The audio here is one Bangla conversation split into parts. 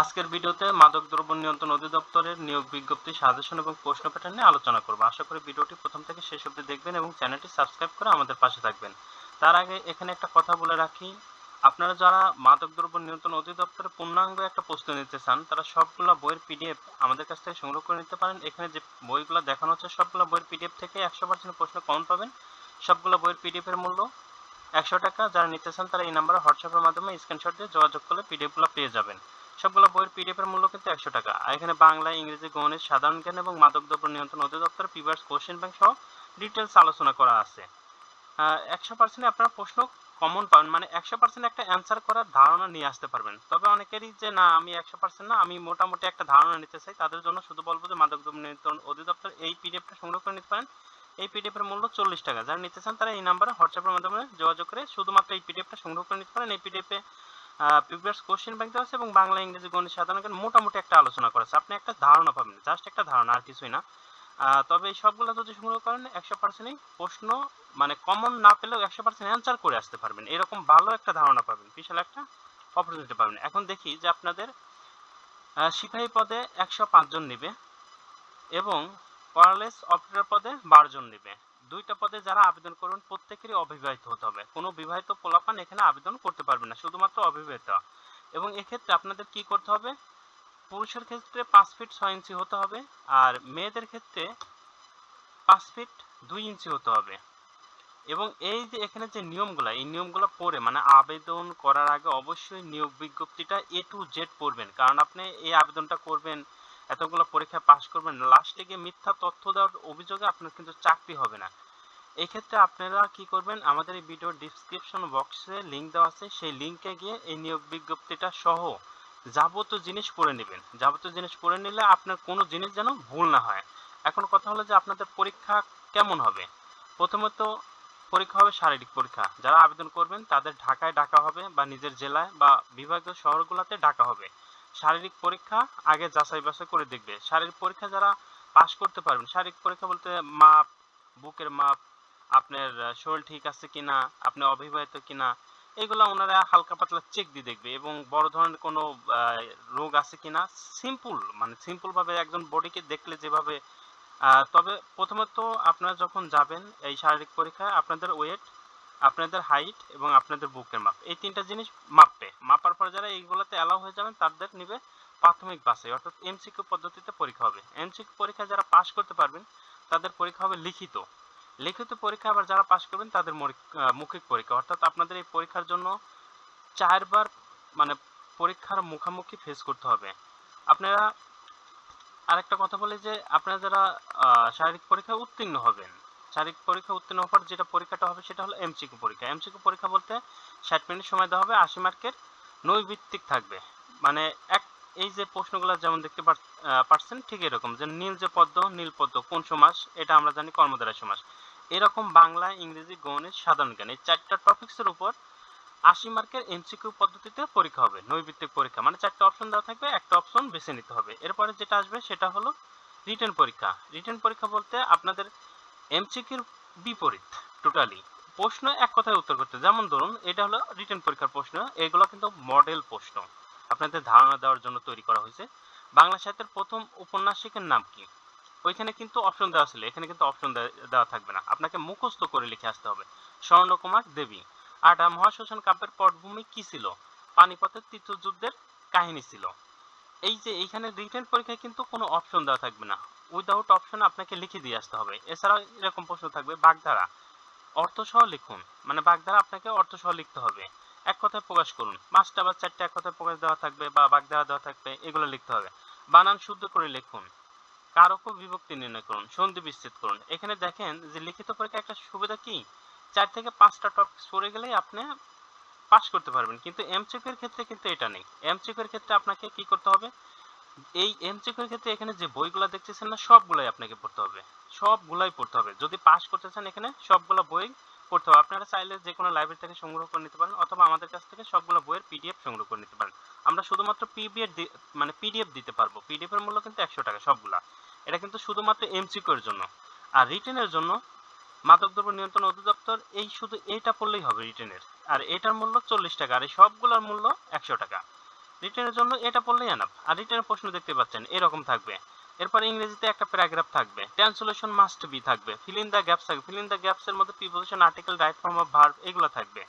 আজকের ভিডিওতে মাদকদ্রব্য নিয়ন্ত্রণ অধিদপ্তরের নিয়োগ বিজ্ঞপ্তি, সাজেশন এবং প্রশ্ন প্যাটার্ন নিয়ে আলোচনা করব। আশা করি ভিডিওটি প্রথম থেকে শেষ অবধি দেখবেন এবং চ্যানেলটি সাবস্ক্রাইব করে আমাদের পাশে থাকবেন। তার আগে এখানে একটা কথা বলে রাখি, আপনারা যারা মাদকদ্রব্য নিয়ন্ত্রণ অধিদপ্তরের পূর্ণাঙ্গ একটা প্রস্তুতি নিতে চান, তারা সবগুলো বইয়ের পিডিএফ আমাদের কাছ থেকে সংগ্রহ করে নিতে পারেন। এখানে যে বইগুলো দেখানো হচ্ছে, সবগুলো বইয়ের পিডিএফ থেকে একশো পার্সেন্ট প্রশ্ন কমন পাবেন। সবগুলো বইয়ের পিডিএফ এর মূল্য একশো টাকা। যারা নিতে চান, তারা এই নাম্বারে হোয়াটসঅ্যাপের মাধ্যমে স্ক্রিনশট দিয়ে যোগাযোগ করলে পিডিএফগুলো পেয়ে যাবেন। সবগুলো বইয়ের পিডিএফ এর মূল্য কিন্তু একশো টাকা। আর এখানে বাংলা, ইংরেজি, গণিত, সাধারণ জ্ঞান এবং মাদকদ্রব্য নিয়ন্ত্রণ অধিদপ্তর পিভার্স কোশ্চেন ব্যাংক সহ ডিটেলস আলোচনা করা আছে। একশো পার্সেন্ট আপনারা প্রশ্ন কমন পাবেন মানে একশো পার্সেন্ট একটা অ্যান্সার করার ধারণা নিয়ে আসতে পারবেন। তবে অনেকেরই যে, না, আমি একশো পার্সেন্ট না, আমি মোটামুটি একটা ধারণা নিতে চাই তাদের জন্য শুধু বলব যে মাদকদ্রব্য নিয়ন্ত্রণ অধিদপ্তর এই পিডিএফটা সংগ্রহ করে নিতে পারেন। এই পিডিএফ এর মূল্য চল্লিশ টাকা। যারা নিতে চান, তারা এই নাম্বারে হোয়াটসঅ্যাপের মাধ্যমে যোগাযোগ করে শুধুমাত্র এই পিডিএফটা সংগ্রহ করে নিতে পারেন। এই পিডিএফে প্রিভিয়াস কোশ্চেন ব্যাংক আছে এবং বাংলা, ইংরেজি, গণিত সাধারণ জ্ঞান মোটামুটি একটা আলোচনা করা আছে আপনি একটা ধারণা পাবেন জাস্ট একটা ধারণা, আর কিছুই না। তবে এই সবগুলো যদি সংগ্রহ করেন, একশো পার্সেন্টই প্রশ্ন মানে কমন না পেলেও একশো পার্সেন্ট অ্যান্সার করে আসতে পারবেন। এরকম ভালো একটা ধারণা পাবেন, বিশাল একটা অপরচুনিটি পাবেন। এখন দেখি যে আপনাদের সিপাহী পদে একশো পাঁচজন নেবে এবং ওয়ারলেস অপারেটর পদে বারো জন নেবে। দুইটা পদে যারা আবেদন করবেন প্রত্যেকেরই অবিবাহিত হতে হবে। কোনো বিবাহিত পোলাপান এখানে আবেদন করতে পারবে না, শুধুমাত্র অবিবাহিত। এবং এক্ষেত্রে আপনাদের কি করতে হবে? পুরুষের ক্ষেত্রে পাঁচ ফিট ছয় ইঞ্চি হতে হবে, আর মেয়েদের ক্ষেত্রে পাঁচ ফিট দুই ইঞ্চি হতে হবে। এবং এই যে এখানে যে নিয়মগুলো, এই নিয়মগুলো পড়ে মানে আবেদন করার আগে অবশ্যই নিয়োগ বিজ্ঞপ্তিটা এ টু জেড পড়বেন। কারণ আপনি এই আবেদনটা করবেন এতগুলো পরীক্ষা পাশ করবেন লাস্টে গিয়ে মিথ্যা তথ্য দেওয়ার অভিযোগে আপনার কিন্তু চাকরি হবে না। এই ক্ষেত্রে আপনারা কি করবেন, আমাদের এই ভিডিওর ডিসক্রিপশন বক্সে লিংক দেওয়া আছে, সেই লিংকে গিয়ে এই নিয়োগ বিজ্ঞপ্তিটা সহ যাবতীয় জিনিস পড়ে নেবেন। যাবতীয় জিনিস পড়ে নিলে আপনার কোনো জিনিস যেন ভুল না হয়। এখন কথা হলো যে আপনাদের পরীক্ষা কেমন হবে? প্রথমত পরীক্ষা হবে শারীরিক পরীক্ষা। যারা আবেদন করবেন, তাদের ঢাকায় ডাকা হবে বা নিজের জেলায় বা বিভাগীয় শহরগুলোতে ডাকা হবে। শারীরিক পরীক্ষা আগে যাচাই বাছাই করে দেখবে। শারীরিক পরীক্ষা যারা পাশ করতে পারবেন, শারীরিক পরীক্ষা বলতে মাপ, বুকের মাপ, আপনার শরীর ঠিক আছে কিনা, আপনি অবিবাহিত কিনা, এগুলো ওনারা হালকা পাতলা চেক দিয়ে দেখবে এবং বড় ধরনের কোনো রোগ আছে কিনা সিম্পল মানে সিম্পল ভাবে একজন বডিকে দেখলে যেভাবে তবে প্রথমত আপনারা যখন যাবেন এই শারীরিক পরীক্ষায়, আপনাদের ওয়েট আপনাদের হাইট এবং আপনাদের বুকের মাপ। এই তিনটা জিনিস মাপবে মাপার পর যারা এইগুলোতে অ্যালাউ হয়ে যাবেন, তাদের নিবে প্রাথমিক বাসে অর্থাৎ এমসিকিউ পদ্ধতিতে পরীক্ষা হবে। এমসিকিউ পরীক্ষা যারা পাশ করতে পারবেন, তাদের পরীক্ষা হবে লিখিত। লিখিত পরীক্ষা আবার যারা পাশ করবেন, তাদের মৌখিক পরীক্ষা। অর্থাৎ আপনাদের এই পরীক্ষার জন্য চারবার মানে পরীক্ষার মুখোমুখি ফেস করতে হবে। আপনারা আরেকটা কথা বলি যে, আপনারা যারা শারীরিক পরীক্ষায় উত্তীর্ণ হবেন শারীরিক পরীক্ষা উত্তীর্ণ হওয়ার পর যেটা পরীক্ষাটা হবে সেটা হলো এমসিকিউ পরীক্ষা। এমসিকিউ পরীক্ষা বলতে ষাট মিনিট সময় দেওয়া হবে, আশি মার্কের নৈভিত্তিক থাকবে। মানে এক, এই যে প্রশ্নগুলো যেমন দেখতে পারছেন ঠিক এরকম যে নীল যে পদ্ম, নীল পদ্ম কোন সমাস? এটা আমরা জানি কর্মধারয় সমাস। এরকম বাংলা, ইংরেজি, গণিত, সাধারণ জ্ঞান এই চারটা টপিক্সের উপর আশি মার্কের এমসিকিউ পদ্ধতিতে পরীক্ষা হবে নৈবিত্তিক পরীক্ষা। মানে চারটা অপশন দেওয়া থাকবে, একটা অপশন বেছে নিতে হবে। এরপরে যেটা আসবে সেটা হলো রিটেন পরীক্ষা। রিটেন পরীক্ষা বলতে আপনাদের এমসিকিউর বিপরীত টোটালি প্রশ্ন এক কথায় উত্তর করতে, যেমন ধরুন, এটা হলো রিটেন পরীক্ষার প্রশ্ন, এগুলো কিন্তু মডেল প্রশ্ন। আপনাদের ধারণা দেওয়ার জন্য তৈরি করা হয়েছে। বাংলা সাহিত্যের প্রথম উপন্যাসিকের নাম কি? ওইখানে কিন্তু অপশন দেওয়া ছিল, এখানে কিন্তু অপশন দেওয়া থাকবে না। আপনাকে মুখস্থ করে লিখে আসতে হবে। স্বর্ণকুমার দেবী, আটা মহাশোষণ কাব্যের পটভূমি কি ছিল? পানিপথের তৃতীয় যুদ্ধের কাহিনী ছিল। এই যে, এইখানে রিটেন পরীক্ষায় কিন্তু কোনো অপশন দেওয়া থাকবে না। উইদাউট অপশন আপনাকে লিখে দিয়ে আসতে হবে। এছাড়াও এরকম প্রশ্ন থাকবে, বাগধারা। অর্থ সহ লিখুন। মানে বাগধারা আপনাকে অর্থ সহ লিখতে হবে। এক কথায় প্রকাশ করুন। পাঁচটা বা চারটা এক কথায় প্রকাশ দেওয়া থাকবে বা বাগধারা দেওয়া থাকবে, এগুলো লিখতে হবে। বানান শুদ্ধ করে লিখুন। কারক বিভক্তি নির্ণয় করুন। সন্ধি বিচ্ছেদ করুন। এখানে দেখেন যে লিখিত পরীক্ষা একটা সুবিধা কি? চার থেকে পাঁচটা টপিক পড়ে গেলেই আপনি পাস করতে পারবেন। কিন্তু এমসিকিউ এর ক্ষেত্রে কিন্তু এটা নেই। এমসিকিউ এর ক্ষেত্রে আপনাকে কি করতে হবে? এই এমসিকিউ এর ক্ষেত্রে এখানে যে বইগুলো দেখতেছেন না, সবগুলাই আপনাকে পড়তে হবে। সবগুলাই পড়তে হবে। যদি পাস করতে চান এখানে, সবগুলো বই পড়তে হবে। আপনারা চাইলে যে কোনো লাইব্রেরি থেকে সংগ্রহ করে নিতে পারেন, অথবা আমাদের কাছ থেকে সবগুলো বইয়ের পিডিএফ সংগ্রহ করে নিতে পারেন। আমরা শুধুমাত্র পিডিএফ মানে পিডিএফ দিতে পারব। পিডিএফ এর মূল্য কিন্তু একশো টাকা, সবগুলা। এটা কিন্তু শুধুমাত্র এমসিকিউ এর জন্য। আর রিটেনের জন্য মাদকদ্রব্য নিয়ন্ত্রণ অধিদপ্তর এই শুধু এইটা পড়লেই হবে রিটেনের আর এটার মূল্য চল্লিশ টাকা। আর এই সবগুলোর মূল্য একশো টাকা। রিটেনের জন্য এটা পড়লেই এনাফ আর রিটেনের প্রশ্ন দেখতে পাচ্ছেন, এরকম থাকবে। এরপর ইংরেজিতে একটা প্যারাগ্রাফ থাকবে। ট্রান্সলেশন মাস্ট বি থাকবে। ফিল ইন দ্য গ্যাপস থাকবে। ফিল ইন দ্য গ্যাপসের মধ্যে preposition article right form of verb এগুলো থাকবে।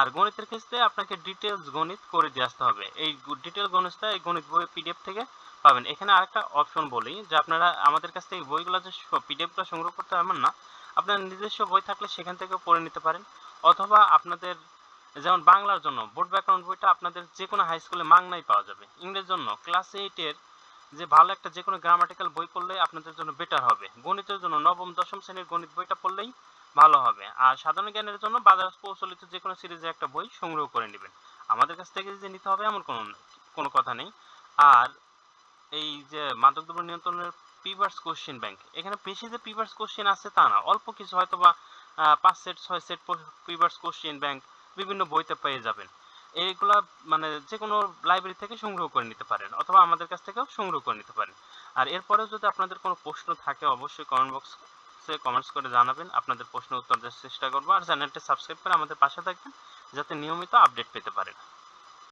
আর গণিতের ক্ষেত্রে আপনাকে ডিটেলস গণিত করে দিয়ে আসতে হবে। এই ডিটেল গণিতটা এই গণিত বই পিডিএফ থেকে পাবেন। এখানে আরেকটা অপশন বলি, যে আপনারা আমাদের কাছ থেকে বইগুলো যে পিডিএফগুলো সংগ্রহ করতে পারবেন না, আপনার নিজস্ব বই থাকলে সেখান থেকে পড়ে নিতে পারেন। অথবা আপনাদের যেমন বাংলার জন্য, বোর্ড ব্যাকরণ বইটা আপনাদের যে কোনো হাই স্কুলে মাংনাই পাওয়া যাবে। ইংরেজির জন্য ক্লাস এইটের যে ভালো একটা যে কোনো গ্রামাটিক্যাল বই পড়লে আপনাদের জন্য বেটার হবে। গণিতের জন্য নবম, দশম শ্রেণির গণিত বইটা পড়লেই ভালো হবে। আর সাধারণ জ্ঞানের জন্য বাজার প্রচলিত যে কোনো সিরিজের একটা বই সংগ্রহ করে নেবেন। আমাদের কাছ থেকে যে নিতে হবে এমন কোনো কোনো কথা নেই। আর এই যে মাদকদ্রব্য নিয়ন্ত্রণের পিভার্স কোশ্চেন ব্যাংক এখানে বেশি যে পিভার্স কোশ্চেন আছে তা না, অল্প কিছু হয়তো বা পাঁচ সেট ছয় সেট পিভার্স কোশ্চেন ব্যাংক বিভিন্ন বইতে পেয়ে যাবেন। এইগুলা মানে যে কোনো লাইব্রেরি থেকে সংগ্রহ করে নিতে পারেন অথবা আমাদের কাছ থেকেও সংগ্রহ করে নিতে পারেন। আর এরপরেও যদি আপনাদের কোনো প্রশ্ন থাকে, অবশ্যই কমেন্ট বক্সে কমেন্টস করে জানাবেন। আপনাদের প্রশ্ন উত্তর দেওয়ার চেষ্টা করব। আর চ্যানেলটি সাবস্ক্রাইব করে আমাদের পাশে থাকবেন, যাতে নিয়মিত আপডেট পেতে পারেন।